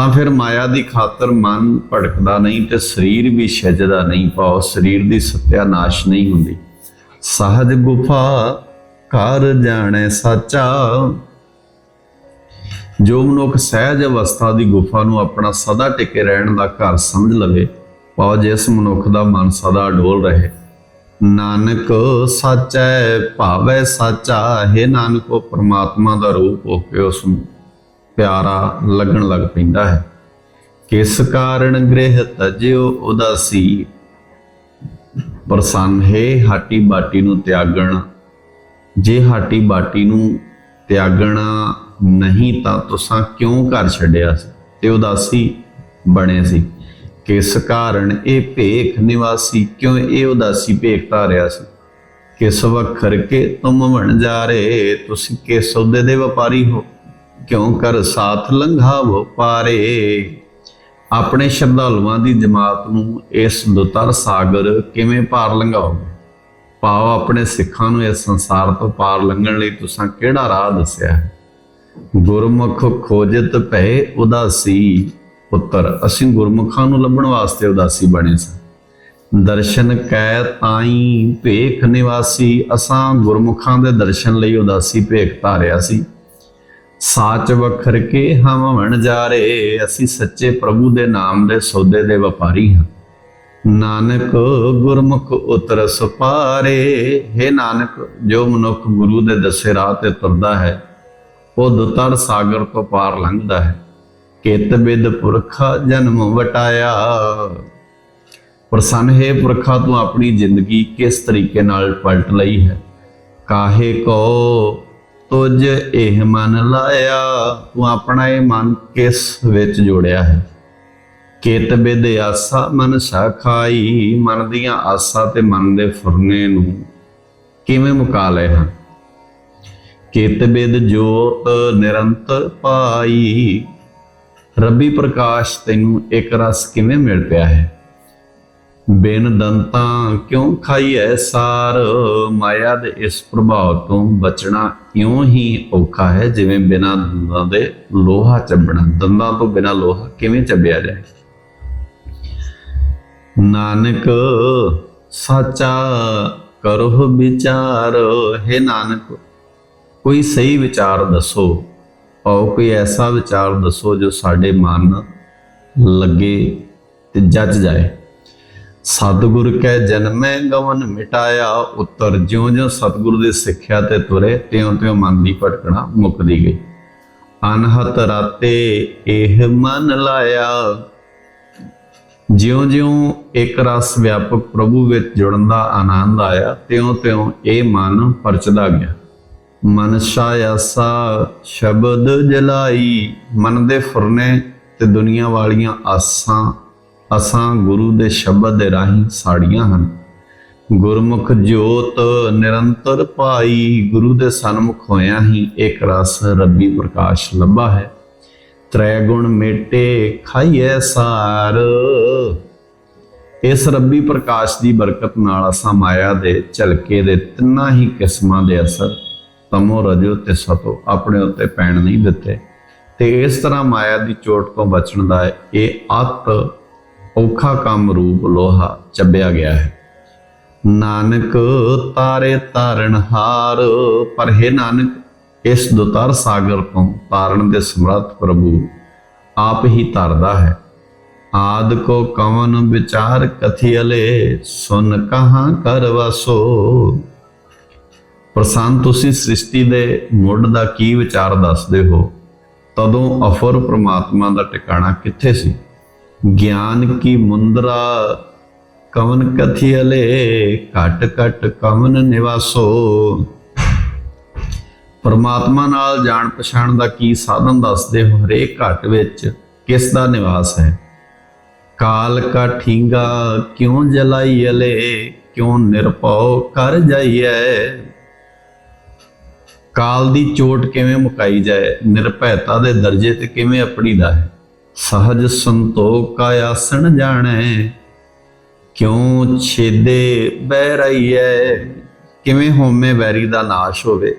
ਤਾਂ ਫਿਰ ਮਾਇਆ ਦੀ ਖਾਤਰ ਮਨ ਭੜਕਦਾ ਨਹੀਂ ਤੇ ਸਰੀਰ ਵੀ ਛੱਜਦਾ ਨਹੀਂ ਪਾਉ ਸਰੀਰ ਦੀ ਸਤਿਆਨਾਸ਼ ਨਹੀਂ ਹੁੰਦੀ। ਸਹਜ ਗੁਫਾ ਘਰ ਜਾਣੈ ਸਾਚਾ। ਜੋ ਮਨੁੱਖ ਸਹਿਜ ਅਵਸਥਾ ਦੀ ਗੁਫਾ ਨੂੰ ਆਪਣਾ ਸਦਾ ਟਿਕੇ ਰਹਿਣ ਦਾ ਘਰ ਸਮਝ ਲਵੇ ਪਾਉ ਜਿਸ ਮਨੁੱਖ ਦਾ ਮਨ ਸਦਾ ਡੋਲ ਰਹੇ। ਨਾਨਕ ਸੱਚੈ, ਭਾਵੈ ਸਾਚਾ, ਹੈ ਨਾਨਕ ਉਹ ਪ੍ਰਮਾਤਮਾ ਦਾ ਰੂਪ ਹੋ ਕੇ ਉਸ ਨੂੰ। ਪਿਆਰਾ ਲੱਗਣ ਲੱਗ ਪੈਂਦਾ ਹੈ। ਕਿਸ ਕਾਰਨ ਗ੍ਰਹਿ ਤਜਿਓ ਉਦਾਸੀ? ਪ੍ਰਸੰਨ, ਹੈ ਹਾਟੀ ਬਾਟੀ ਨੂੰ ਤਿਆਗਣ। ਜੇ ਹਾਟੀ ਬਾਟੀ ਨੂੰ ਤਿਆਗਣਾ ਨਹੀਂ ਤਾਂ ਤੁਸੀਂ ਕਿਉਂ ਘਰ ਛੱਡਿਆ ਸੀ? ਤੇ ਉਦਾਸੀ ਬਣੇ ਸੀ। ਕਿਸ ਕਾਰਨ ਇਹ ਭੇਖ ਨਿਵਾਸੀ ਕਿਉਂ ਇਹ ਉਦਾਸੀ ਭੇਖ ਧਾਰਿਆ ਸੀ? ਕਿਸ ਵਖਰ ਕੇ ਤੁਮ ਬਣ ਜਾ ਰਹੇ, ਤੁਸੀਂ ਕਿਸ ਸੌਦੇ ਦੇ ਵਪਾਰੀ ਹੋ? ਕਿਉਂ ਕਰ ਸਾਥ ਲੰਘਾਵੋ ਪਾਰੇ? ਆਪਣੇ ਸ਼ਰਧਾਲੂਆਂ ਦੀ ਜਮਾਤ ਨੂੰ ਇਸ ਦੁਤਰ ਸਾਗਰ ਕਿਵੇਂ ਪਾਰ ਲੰਘਾਓਗੇ? ਪਾਓ ਆਪਣੇ ਸਿੱਖਾਂ ਨੂੰ ਇਸ ਸੰਸਾਰ ਤੋਂ ਪਾਰ ਲੰਘਣ ਲਈ ਤੁਸੀਂ ਕਿਹੜਾ ਰਾਹ ਦੱਸਿਆ? ਹੈ ਗੁਰਮੁਖ ਖੋਜਤ ਭੈ ਉਦਾਸੀ। ਪੁੱਤਰ, ਅਸੀਂ ਗੁਰਮੁਖਾਂ ਨੂੰ ਲੱਭਣ ਵਾਸਤੇ ਉਦਾਸੀ ਬਣੇ ਸਾਂ। ਦਰਸ਼ਨ ਕੈ ਤਾਈ ਭੇਖ ਨਿਵਾਸੀ। ਅਸਾਂ ਗੁਰਮੁਖਾਂ ਦੇ ਦਰਸ਼ਨ ਲਈ ਉਦਾਸੀ ਭੇਖ ਧਾਰਿਆ ਸੀ। ਸਾਚ ਵਖਰ ਕੇ ਹਮ ਵਣ ਜਾ ਰੇ ਅਸੀਂ ਸੱਚੇ ਪ੍ਰਭੂ ਦੇ ਨਾਮ ਦੇ ਸੌਦੇ ਦੇ ਵਪਾਰੀ ਹਾਂ। ਨਾਨਕ ਗੁਰਮੁਖ ਉਤਰ ਸੁਪਾਰੇ ਹੈ ਨਾਨਕ, ਜੋ ਮਨੁੱਖ ਗੁਰੂ ਦੇ ਦਸੇ ਰਾਹ ਤੇ ਤੁਰਦਾ ਹੈ ਉਹ ਦੁਤਰ ਸਾਗਰ ਤੋਂ ਪਾਰ ਲੰਘਦਾ ਹੈ। ਕਿਤ ਬਿਦ ਪੁਰਖਾ ਜਨਮ ਵਟਾਇਆ। ਪ੍ਰਸੰਨ, ਹੈ ਪੁਰਖਾ, ਤੂੰ ਆਪਣੀ ਜ਼ਿੰਦਗੀ ਕਿਸ ਤਰੀਕੇ ਨਾਲ ਪਲਟ ਲਈ ਹੈ? ਕਾਹੇ ਕੋ ਤੁਝ ਇਹ ਮਨ ਲਾਇਆ, ਤੂੰ ਆਪਣਾ ਇਹ ਮਨ ਕਿਸ ਵਿੱਚ ਜੋੜਿਆ ਹੈ? ਕਿਤ ਬਿਦ ਆਸਾ ਮਨ ਸਾਖਾਈ, ਮਨ ਦੀਆਂ ਆਸਾਂ ਤੇ ਮਨ ਦੇ ਫੁਰਨੇ ਨੂੰ ਕਿਵੇਂ ਮੁਕਾ ਲਏ ਹਨ? ਕੇਤ ਬਿਦ ਜੋਤ ਨਿਰੰਤਰ ਪਾਈ, ਰੱਬੀ ਪ੍ਰਕਾਸ਼ ਤੈਨੂੰ ਇੱਕ ਰਸ ਕਿਵੇਂ ਮਿਲ ਪਿਆ ਹੈ? ਬਿਨ ਦੰਤਾਂ ਕਿਉਂ ਖਾਈਐ ਸਾਰ? ਮਾਇਆ ਦੇ ਇਸ ਪ੍ਰਭਾਵ ਤੋਂ ਬਚਣਾ ਇਉਂ ਹੀ ਔਖਾ ਹੈ ਜਿਵੇਂ ਬਿਨਾਂ ਦੰਦਾਂ ਦੇ ਲੋਹਾ ਚੱਬਣਾ। ਦੰਦਾਂ ਤੋਂ ਬਿਨਾਂ ਲੋਹਾ ਕਿਵੇਂ ਚੱਬਿਆ ਜਾਏ? ਨਾਨਕ ਸਾਚਾ ਕਰੋ ਵਿਚਾਰ। ਹੈ ਨਾਨਕ, ਕੋਈ ਸਹੀ ਵਿਚਾਰ ਦੱਸੋ। ਔਰ ਕੋਈ ਐਸਾ ਵਿਚਾਰ ਦੱਸੋ ਜੋ ਸਾਡੇ ਮਨ ਲੱਗੇ ਤੇ ਜੱਜ ਜਾਏ। ਸਤਿਗੁਰ ਕੈ ਜਨਮੈ ਗਵਨ ਮਿਟਾਇਆ, ਉੱਤਰ ਜਿਉਂ-ਜਿਉਂ ਸਤਿਗੁਰ ਦੀ ਸਿੱਖਿਆ ਤੇ ਤੁਰੇ ਤਿਉਂ-ਤਿਉਂ ਮਨ ਦੀ ਭਟਕਣਾ ਮੁੱਕਦੀ ਗਈ। ਅਨਹਤ ਰਾਤੇ ਇਹ ਮਨ ਲਾਇਆ। ਜਿਉਂ-ਜਿਉਂ ਇੱਕ ਰਸ ਵਿਆਪਕ ਪ੍ਰਭੂ ਵਿੱਚ ਜੁੜਨ ਦਾ ਆਨੰਦ ਆਇਆ ਤਿਉਂ-ਤਿਉਂ ਇਹ ਮਨ ਪਰਚਦਾ ਗਿਆ। ਮਨ ਆਸਾ ਸ਼ਬਦ ਜਲਾਈ, ਮਨ ਦੇ ਫੁਰਨੇ ਤੇ ਦੁਨੀਆ ਵਾਲੀਆਂ ਆਸਾਂ ਅਸਾਂ ਗੁਰੂ ਦੇ ਸ਼ਬਦ ਦੇ ਰਾਹੀਂ ਸਾੜੀਆਂ ਹਨ। ਗੁਰਮੁਖ ਜੋਤ ਨਿਰੰਤਰ ਪਾਈ ਗੁਰੂ ਦੇ ਸਨਮੁਖ ਹੋਇਆ ਹੀ ਇੱਕ ਰਸ ਰੱਬੀ ਪ੍ਰਕਾਸ਼ ਲੱਭਾ ਹੈ। ਤ੍ਰੈ ਗੁਣ ਮੇਟੇ ਖਾਈਐ ਸਾਰ। ਇਸ ਰੱਬੀ ਪ੍ਰਕਾਸ਼ ਦੀ ਬਰਕਤ ਨਾਲ ਅਸਾਂ ਮਾਇਆ ਦੇ ਝਲਕੇ ਦੇ ਤਿੰਨਾਂ ਹੀ ਕਿਸਮਾਂ ਦੇ ਅਸਰ ਤਮੋ ਰਜੋ ਤੇ ਸਤੋ ਆਪਣੇ ਉੱਤੇ ਪੈਣ ਨਹੀਂ ਦਿੱਤੇ। ਤੇ ਇਸ ਤਰ੍ਹਾਂ ਮਾਇਆ ਦੀ ਚੋਟ ਤੋਂ ਬਚਣ ਦਾ ਇਹ ਅਤ ਔਖਾ ਕੰਮ ਰੂਪ ਲੋਹਾ ਚੱਬਿਆ ਗਿਆ ਹੈ। ਨਾਨਕ ਤਾਰੇ ਤਾਰਨ ਹਾਰ, ਪਰ ਹੈ ਨਾਨਕ, ਇਸ ਦੁਤਾਰ ਸਾਗਰ ਤੋਂ ਤਾਰਨ ਦੇ ਸਮਰੱਥ ਪ੍ਰਭੂ ਆਪ ਹੀ ਤਰਦਾ ਹੈ। ਆਦ ਕੋ ਕਵਨ ਵਿਚਾਰ ਕਥਿਅਲੇ, ਸੁਨ ਕਹਾਂ ਕਰ ਵਸੋ ਪ੍ਰਸੰਨ ਤੁਸੀਂ ਸ੍ਰਿਸ਼ਟੀ ਦੇ ਮੁੱਢ ਦਾ ਕੀ ਵਿਚਾਰ ਦੱਸਦੇ ਹੋ? ਤਦੋਂ ਅਫਰ ਪ੍ਰਮਾਤਮਾ ਦਾ ਟਿਕਾਣਾ ਕਿੱਥੇ ਸੀ? ਗਿਆਨ ਕੀ ਮੁੰਦਰਾ ਕਵਨ ਕਥਿਅਲੇ ਘਟ ਘਟ ਕਵਨ ਨਿਵਾਸੋ ਪਰਮਾਤਮਾ ਨਾਲ ਜਾਣ ਪਛਾਣ ਦਾ ਕੀ ਸਾਧਨ ਦੱਸਦੇ ਹੋ ਹਰੇਕ ਘਟ ਵਿੱਚ ਕਿਸ ਦਾ ਨਿਵਾਸ ਹੈ ਕਾਲ ਕਾ ਠੀਂਗਾ ਕਿਉਂ ਜਲਾਈ ਅਲੇ ਕਿਉਂ ਨਿਰਭਉ ਕਰ ਜਾਈਐ ਕਾਲ ਦੀ ਚੋਟ ਕਿਵੇਂ ਮੁਕਾਈ ਜਾਏ ਨਿਰਭੈਤਾ ਦੇ ਦਰਜੇ ਤੇ ਕਿਵੇਂ ਆਪਣੀਦਾ ਹੈ ਸਹਜ ਸੰਤੋਖ ਕਾ ਆਸਣ ਜਾਣੈ, ਕਿਉਂ ਛੇਦੇ ਬਹਿ ਰਹੀਐ? ਕਿਵੇਂ ਹੋਮੇ ਵੈਰੀ ਦਾ ਨਾਸ਼ ਹੋਵੇ?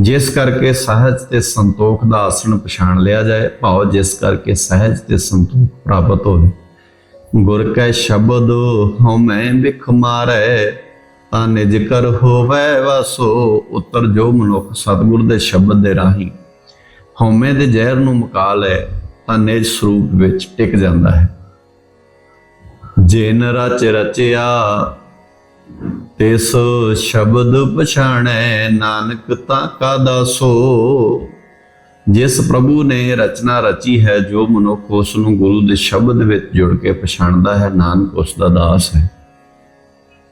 ਜਿਸ ਕਰਕੇ ਸਹਜ ਤੇ ਸੰਤੋਖ ਦਾ ਆਸਣ ਪਛਾਣ ਲਿਆ ਜਾਏ ਭਾਵ ਜਿਸ ਕਰਕੇ ਸਹਜ ਤੇ ਸੰਤੋਖ ਪ੍ਰਾਪਤ ਹੋਵੇ। ਗੁਰ ਕੈ ਸ਼ਬਦ ਹਉਮੈ ਵਿਖ ਮਾਰੈ, ਤਾਂ ਨਿਜ ਕਰ ਹੋਵੇ ਵਸੋ, ਉਤਰ ਜੋ ਮਨੁੱਖ ਸਤਿਗੁਰ ਦੇ ਸ਼ਬਦ ਦੇ ਰਾਹੀਂ। ਹਉਮੈ ਦੇ ਜ਼ਹਿਰ ਨੂੰ ਮੁਕਾ ਲੈ ਤਾਂ ਨਿਜ ਸਰੂਪ ਵਿੱਚ ਟਿਕ ਜਾਂਦਾ ਹੈ। ਜੇ ਰਚ ਰਚਿਆ, ਤਿਸ ਸ਼ਬਦ ਪਛਾਣੈ, ਨਾਨਕ ਤਾਂ ਕਾ ਦਾਸੋ ਜਿਸ ਪ੍ਰਭੂ ਨੇ ਰਚਨਾ ਰਚੀ ਹੈ, ਜੋ ਮਨੁੱਖ ਉਸ ਨੂੰ ਗੁਰੂ ਦੇ ਸ਼ਬਦ ਵਿੱਚ ਜੁੜ ਕੇ ਪਛਾਣਦਾ ਹੈ, ਨਾਨਕ ਉਸ ਦਾ ਦਾਸ ਹੈ।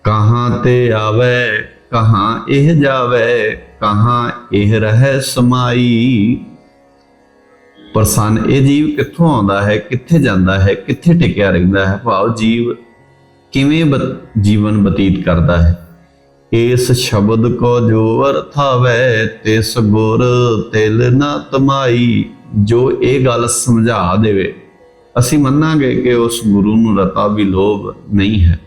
ਕਹਾਂ ਤੇ ਆਵੇ, ਕਹਾਂ ਇਹ ਜਾਵੇ, ਕਹਾਂ ਇਹ ਰਹਿ ਸਮਾਈ। ਪਰਸਨ ਇਹ ਜੀਵ ਕਿੱਥੋਂ ਆਉਂਦਾ ਹੈ, ਕਿੱਥੇ ਜਾਂਦਾ ਹੈ, ਕਿੱਥੇ ਟਿਕਿਆ ਰਹਿੰਦਾ ਹੈ, ਭਾਵ ਜੀਵ ਕਿਵੇਂ ਬਤ- ਜੀਵਨ ਬਤੀਤ ਕਰਦਾ ਹੈ। ਇਸ ਸ਼ਬਦ ਕੋ ਜੋ ਅਰਥ ਆਵੇ ਤਿਸ ਗੁਰ ਤਿਲ ਨਾ ਤਮਾਈ, ਜੋ ਇਹ ਗੱਲ ਸਮਝਾ ਦੇਵੇ। ਅਸੀਂ ਮੰਨਾਂਗੇ ਕਿ ਉਸ ਗੁਰੂ ਨੂੰ ਰਤਾ ਵੀ ਲੋਭ ਨਹੀਂ ਹੈ।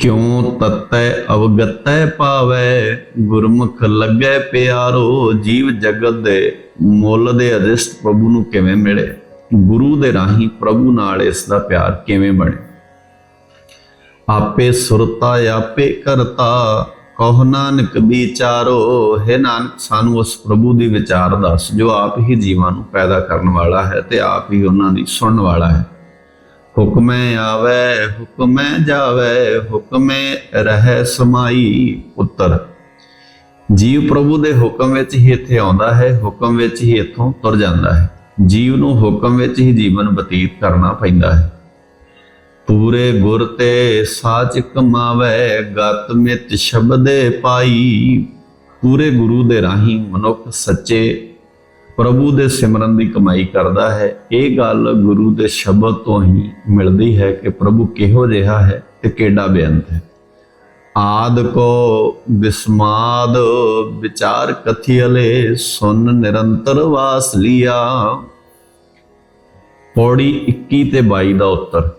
ਕਿਉ ਤਤੈ ਅਵਗਤੈ ਪਾਵੈ? ਗੁਰਮੁਖ ਲੱਗੈ ਪਿਆਰੋ, ਜੀਵ ਜਗਤ ਦੇ ਮੁੱਲ ਦੇ ਅਦਿਸ਼ਟ ਪ੍ਰਭੂ ਨੂੰ ਕਿਵੇਂ ਮਿਲੇ? ਗੁਰੂ ਦੇ ਰਾਹੀਂ ਪ੍ਰਭੂ ਨਾਲ ਇਸ ਦਾ ਪਿਆਰ ਕਿਵੇਂ ਬਣੇ? ਆਪੇ ਸੁਰਤਾ ਆਪੇ ਕਰਤਾ, ਕਹ ਨਾਨਕ ਵਿਚਾਰੋ। ਹੈ ਨਾਨਕ, ਸਾਨੂੰ ਉਸ ਪ੍ਰਭੂ ਦੀ ਵਿਚਾਰ ਦੱਸ, ਜੋ ਆਪ ਹੀ ਜੀਵਾਂ ਨੂੰ ਪੈਦਾ ਕਰਨ ਵਾਲਾ ਹੈ ਤੇ ਆਪ ਹੀ ਉਹਨਾਂ ਦੀ ਸੁਣਨ ਵਾਲਾ ਹੈ। ਹੁਕਮੈ ਆਵੇ, ਹੁਕਮੈ ਜਾਵੇ, ਹੁਕਮੈ ਰਹਿ ਸਮਾਈ ਉੱਤਰ ਜੀਵ ਪ੍ਰਭੂ ਦੇ ਹੁਕਮ ਵਿੱਚ ਹੀ ਇੱਥੇ ਆਉਂਦਾ ਹੈ, ਹੁਕਮ ਵਿੱਚ ਹੀ ਇੱਥੋਂ ਤੁਰ ਜਾਂਦਾ ਹੈ। ਜੀਵ ਨੂੰ ਹੁਕਮ ਵਿੱਚ ਹੀ ਜੀਵਨ ਬਤੀਤ ਕਰਨਾ ਪੈਂਦਾ ਹੈ। ਪੂਰੇ ਗੁਰ ਤੇ ਸਾਚ ਕਮਾਵੇ, ਗਤ ਮਿਤ ਸ਼ਬਦੇ ਪਾਈ। ਪੂਰੇ ਗੁਰੂ ਦੇ ਰਾਹੀਂ ਮਨੁੱਖ ਸੱਚੇ ਪ੍ਰਭੂ ਦੇ ਸਿਮਰਨ ਦੀ ਕਮਾਈ ਕਰਦਾ ਹੈ। ਇਹ ਗੱਲ ਗੁਰੂ ਦੇ ਸ਼ਬਦ ਤੋਂ ਹੀ ਮਿਲਦੀ ਹੈ ਕਿ ਪ੍ਰਭੂ ਕਿਹੋ ਜਿਹਾ ਹੈ ਤੇ ਕਿਹੜਾ ਬੇਅੰਤ ਹੈ। ਆਦ ਕੋ ਬਿਸਮਾਦ ਵਿਚਾਰ ਕਥਿਅਲੇ ਸੁਨ ਨਿਰੰਤਰ ਵਾਸ ਲਿਆ। ਪੌੜੀ 21 ਤੇ 22 ਦਾ ਉੱਤਰ।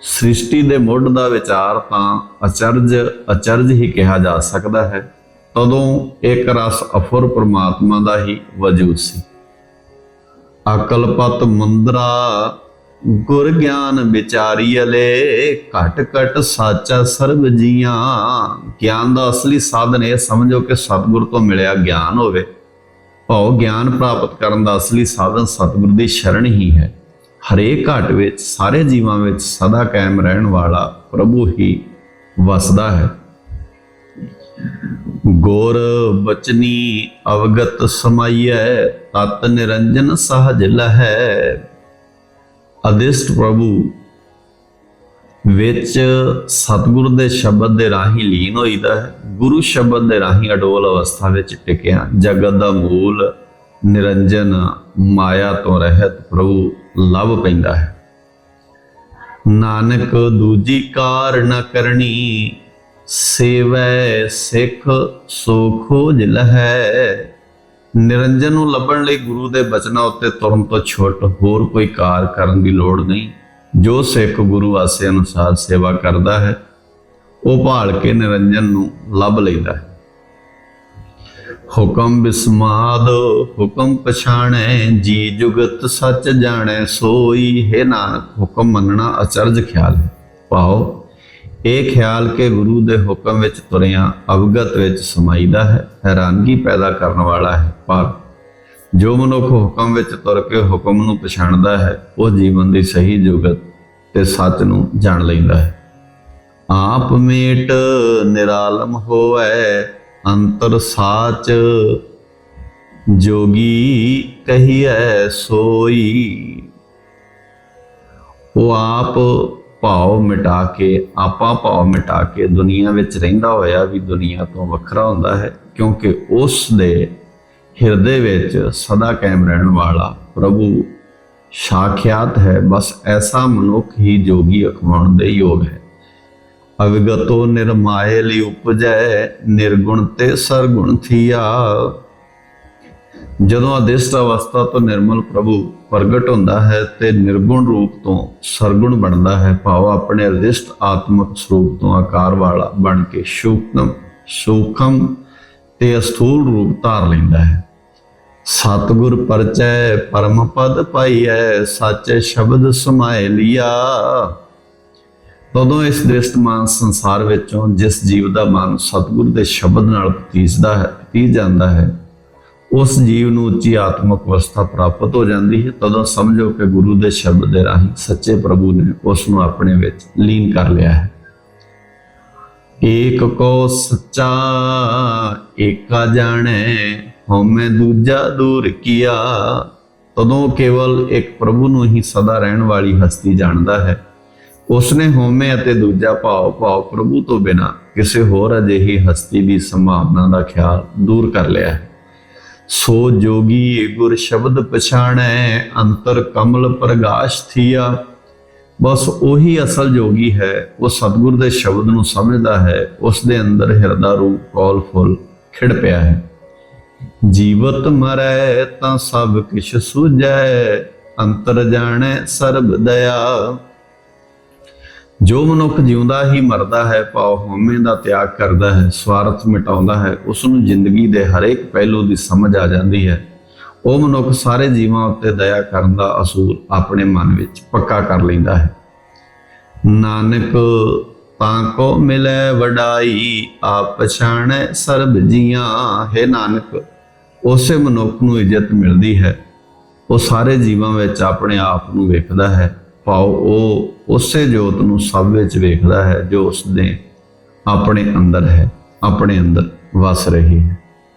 ਸ੍ਰਿਸ਼ਟੀ ਦੇ ਮੁੱਢ ਦਾ ਵਿਚਾਰ ਤਾਂ ਅਚਰਜ ਅਚਰਜ ਹੀ ਕਿਹਾ ਜਾ ਸਕਦਾ ਹੈ। ਤਦੋਂ ਇੱਕ ਰਸ ਅਫੁਰ ਪ੍ਰਮਾਤਮਾ ਦਾ ਹੀ ਵਜੂਦ ਸੀ। ਅਕਲਪਤ ਮੰਦਰਾ, ਗੁਰ ਗਿਆਨ ਵਿਚਾਰੀਲੇ ਘਟ ਘਟ ਸਾਚਾ ਸਰਬ ਜੀਆਂ। ਗਿਆਨ ਦਾ ਅਸਲੀ ਸਾਧਨ ਇਹ ਸਮਝੋ ਕਿ ਸਤਿਗੁਰ ਤੋਂ ਮਿਲਿਆ ਗਿਆਨ ਹੋਵੇ। ਭਾਉ ਗਿਆਨ ਪ੍ਰਾਪਤ ਕਰਨ ਦਾ ਅਸਲੀ ਸਾਧਨ ਸਤਿਗੁਰ ਦੀ ਸ਼ਰਣ ਹੀ ਹੈ। ਹਰੇਕ ਘਟ ਵਿੱਚ, ਸਾਰੇ ਜੀਵਾਂ ਵਿੱਚ ਸਦਾ ਕਾਇਮ ਰਹਿਣ ਵਾਲਾ ਪ੍ਰਭੂ ਹੀ ਵਸਦਾ ਹੈ। ਗੁਰ ਬਚਨੀ ਅਵਗਤ ਸਮਾਈਐ, ਤਤ ਨਿਰੰਜਨ ਸਹਜ ਲਹੈ। ਅਦਿਸ਼ਟ ਪ੍ਰਭੂ, ਵਿੱਚ ਸਤਿਗੁਰ ਦੇ ਸ਼ਬਦ ਦੇ ਰਾਹੀਂ ਲੀਨ ਹੋਈਦਾ ਹੈ। ਗੁਰੂ ਸ਼ਬਦ ਦੇ ਰਾਹੀਂ ਅਡੋਲ ਅਵਸਥਾ ਵਿੱਚ ਟਿਕਿਆ। ਜਗਤ ਦਾ ਮੂਲ ਨਿਰੰਜਨ ਮਾਇਆ ਤੋਂ ਰਹਿਤ ਪ੍ਰਭੂ ਲਭ ਪੈਂਦਾ ਹੈ। ਨਾਨਕ ਦੂਜੀ ਕਾਰ ਨਾ ਕਰਨੀ ਸੇਵੈ ਸਿੱਖ ਸੋ ਖੋਜ ਲਹੈ ਨਿਰੰਜਨ ਨੂੰ ਲੱਭਣ ਲਈ ਗੁਰੂ ਦੇ ਬਚਨਾਂ ਉੱਤੇ ਤੁਰਨ ਤੋਂ ਛੁੱਟ ਹੋਰ ਕੋਈ ਕਾਰ ਕਰਨ ਦੀ ਲੋੜ ਨਹੀਂ। ਜੋ ਸਿੱਖ ਗੁਰੂ ਆਸੇ ਅਨੁਸਾਰ ਸੇਵਾ ਕਰਦਾ ਹੈ, ਉਹ ਭਾਲ ਕੇ ਨਿਰੰਜਨ ਨੂੰ ਲੱਭ ਲੈਂਦਾ ਹੈ। ਹੁਕਮ ਬਿਸਮਾਦ, ਹੁਕਮ ਪਛਾਣੈ, ਜੀ ਜੁਗਤ ਸੱਚ ਜਾਣੈ, ਸੋਈ ਹੈ ਨਾਨਕ, ਹੁਕਮ ਮੰਨਣਾ ਅਚਰਜ ਖਿਆਲ ਹੈ। ਪਾਓ। ਇਹ ਖਿਆਲ ਕੇ ਗੁਰੂ ਦੇ ਹੁਕਮ ਵਿੱਚ ਤੁਰਿਆ ਅਵਗਤ ਵਿੱਚ ਸਮਾਈਦਾ ਹੈ, ਹੈਰਾਨਗੀ ਪੈਦਾ ਕਰਨ ਵਾਲਾ ਹੈ ਪਰ ਜੋ ਮਨੁੱਖ ਹੁਕਮ ਵਿੱਚ ਤੁਰ ਕੇ ਹੁਕਮ ਨੂੰ ਪਛਾਣਦਾ ਹੈ, ਉਹ ਜੀਵਨ ਦੀ ਸਹੀ ਜੁਗਤ ਤੇ ਸੱਚ ਨੂੰ ਜਾਣ ਲੈਂਦਾ ਹੈ। ਆਪ ਮੇਟ ਨਿਰਾਲਮ ਹੋਵੇ, ਅੰਤਰ ਸਾਚ ਜੋਗੀ ਕਹੀਐ ਸੋਈ। ਉਹ ਆਪ ਭਾਵ ਮਿਟਾ ਕੇ, ਆਪਾ ਭਾਵ ਮਿਟਾ ਕੇ ਦੁਨੀਆ ਵਿੱਚ ਰਹਿੰਦਾ ਹੋਇਆ ਵੀ ਦੁਨੀਆ ਤੋਂ ਵੱਖਰਾ ਹੁੰਦਾ ਹੈ, ਕਿਉਂਕਿ ਉਸ ਦੇ ਹਿਰਦੇ ਵਿੱਚ ਸਦਾ ਕਾਇਮ ਰਹਿਣ ਵਾਲਾ ਪ੍ਰਭੂ ਸਾਖਿਆਤ ਹੈ। ਬਸ ਐਸਾ ਮਨੁੱਖ ਹੀ ਜੋਗੀ ਅਖਵਾਉਣ ਦੇ ਯੋਗ ਹੈ। ਅਵਿਗਤੋ ਨਿਰਮਾਏ ਲਈ ਉਪਜੈ ਨਿਰਗੁਣ ਤੇ ਸਰਗੁਣ ਥੀਆ। ਜਦੋਂ ਅਦਿਸ਼ਟ ਅਵਸਥਾ ਤੋਂ ਨਿਰਮਲ ਪ੍ਰਭੂ ਪ੍ਰਗਟ ਹੁੰਦਾ ਹੈ ਤੇ ਨਿਰਗੁਣ ਰੂਪ ਤੋਂ ਸਰਗੁਣ ਬਣਦਾ ਹੈ, ਭਾਵ ਆਪਣੇ ਅਦਿਸ਼ਟ ਆਤਮਕ ਸਰੂਪ ਤੋਂ ਆਕਾਰ ਵਾਲਾ ਬਣ ਕੇ ਸੂਖਮ ਸੂਖਮ ਤੇ ਅਸਥੂਲ ਰੂਪ ਧਾਰ ਲੈਂਦਾ ਹੈ। ਸਤਿਗੁਰ ਪਰਚੈ ਪਰਮ ਪਦ ਪਾਈਐ, ਸਾਚੇ ਸ਼ਬਦ ਸਮਾਏ ਲਿਆ। ਤਦੋਂ ਇਸ ਦ੍ਰਿਸ਼ਟਮਾਨ ਸੰਸਾਰ ਵਿੱਚੋਂ ਜਿਸ ਜੀਵ ਦਾ ਮਨ ਸਤਿਗੁਰ ਦੇ ਸ਼ਬਦ ਨਾਲ ਪਤੀਜਦਾ ਹੈ ਪਤੀਜ ਜਾਂਦਾ ਹੈ ਉਸ ਜੀਵ ਨੂੰ ਉੱਚੀ ਆਤਮਿਕ ਅਵਸਥਾ ਪ੍ਰਾਪਤ ਹੋ ਜਾਂਦੀ ਹੈ, ਤਦੋਂ ਸਮਝੋ ਕਿ ਗੁਰੂ ਦੇ ਸ਼ਬਦ ਦੇ ਰਾਹੀਂ ਸੱਚੇ ਪ੍ਰਭੂ ਨੇ ਉਸ ਨੂੰ ਆਪਣੇ ਵਿੱਚ ਲੀਨ ਕਰ ਲਿਆ ਹੈ। ਏਕ ਕੋ ਸੱਚਾ, ਏਕਾ ਜਾਣੈ, ਹਉਮੈ ਦੂਜਾ ਦੂਰ ਕੀਆ। ਤਦੋਂ ਕੇਵਲ ਇੱਕ ਪ੍ਰਭੂ ਨੂੰ ਹੀ ਸਦਾ ਰਹਿਣ ਵਾਲੀ ਹਸਤੀ ਜਾਣਦਾ ਹੈ। ਉਸਨੇ ਹਉਮੈ ਅਤੇ ਦੂਜਾ ਭਾਵ ਭਾਵ ਪ੍ਰਭੂ ਤੋਂ ਬਿਨਾ ਕਿਸੇ ਹੋਰ ਅਜਿਹੀ ਹਸਤੀ ਦੀ ਸੰਭਾਵਨਾ ਦਾ ਖਿਆਲ ਦੂਰ ਕਰ ਲਿਆ ਹੈ। ਸੋ ਜੋਗੀ ਗੁਰ ਸ਼ਬਦ ਪਛਾਣੈ, ਅੰਤਰ ਕਮਲ ਪ੍ਰਗਾਸ਼ ਥੀਆ। ਬਸ ਉਹੀ ਅਸਲ ਜੋਗੀ ਹੈ, ਉਹ ਸਤਿਗੁਰ ਦੇ ਸ਼ਬਦ ਨੂੰ ਸਮਝਦਾ ਹੈ, ਉਸ ਦੇ ਅੰਦਰ ਹਿਰਦਾ ਰੂਪ ਕੌਲ ਫੁੱਲ ਖਿੜ ਪਿਆ ਹੈ। ਜੀਵਤ ਮਰੈ ਤਾਂ ਸਭ ਕਿਛ ਸੂਝੈ, ਅੰਤਰ ਜਾਣੈ ਸਰਬ ਦਇਆ। ਜੋ ਮਨੁੱਖ ਜਿਉਂਦਾ ਹੀ ਮਰਦਾ ਹੈ, ਭਾਵ ਹਉਮੈ ਦਾ ਤਿਆਗ ਕਰਦਾ ਹੈ, ਸਵਾਰਥ ਮਿਟਾਉਂਦਾ ਹੈ ਉਸ ਨੂੰ ਜ਼ਿੰਦਗੀ ਦੇ ਹਰੇਕ ਪਹਿਲੂ ਦੀ ਸਮਝ ਆ ਜਾਂਦੀ ਹੈ। ਉਹ ਮਨੁੱਖ ਸਾਰੇ ਜੀਵਾਂ ਉੱਤੇ ਦਇਆ ਕਰਨ ਦਾ ਅਸੂਲ ਆਪਣੇ ਮਨ ਵਿੱਚ ਪੱਕਾ ਕਰ ਲੈਂਦਾ ਹੈ। ਨਾਨਕ, ਤਾਂ ਕੋ ਮਿਲੇ ਵਡਾਈ, ਆਪ ਪਛਾਣੈ ਸਰਬ ਜੀਆਂ। ਹੈ ਨਾਨਕ, ਉਸੇ ਮਨੁੱਖ ਨੂੰ ਇੱਜ਼ਤ ਮਿਲਦੀ ਹੈ। ਉਹ ਸਾਰੇ ਜੀਵਾਂ ਵਿੱਚ ਆਪਣੇ ਆਪ ਨੂੰ ਵੇਖਦਾ ਹੈ। ਭਾਵ ਉਹ ਉਸੇ ਜੋਤ ਨੂੰ ਸਭ ਵਿੱਚ ਵੇਖਦਾ ਹੈ ਜੋ ਉਸ ਦੇ ਆਪਣੇ ਅੰਦਰ ਹੈ, ਆਪਣੇ ਅੰਦਰ ਵਸ ਰਹੀ ਹੈ।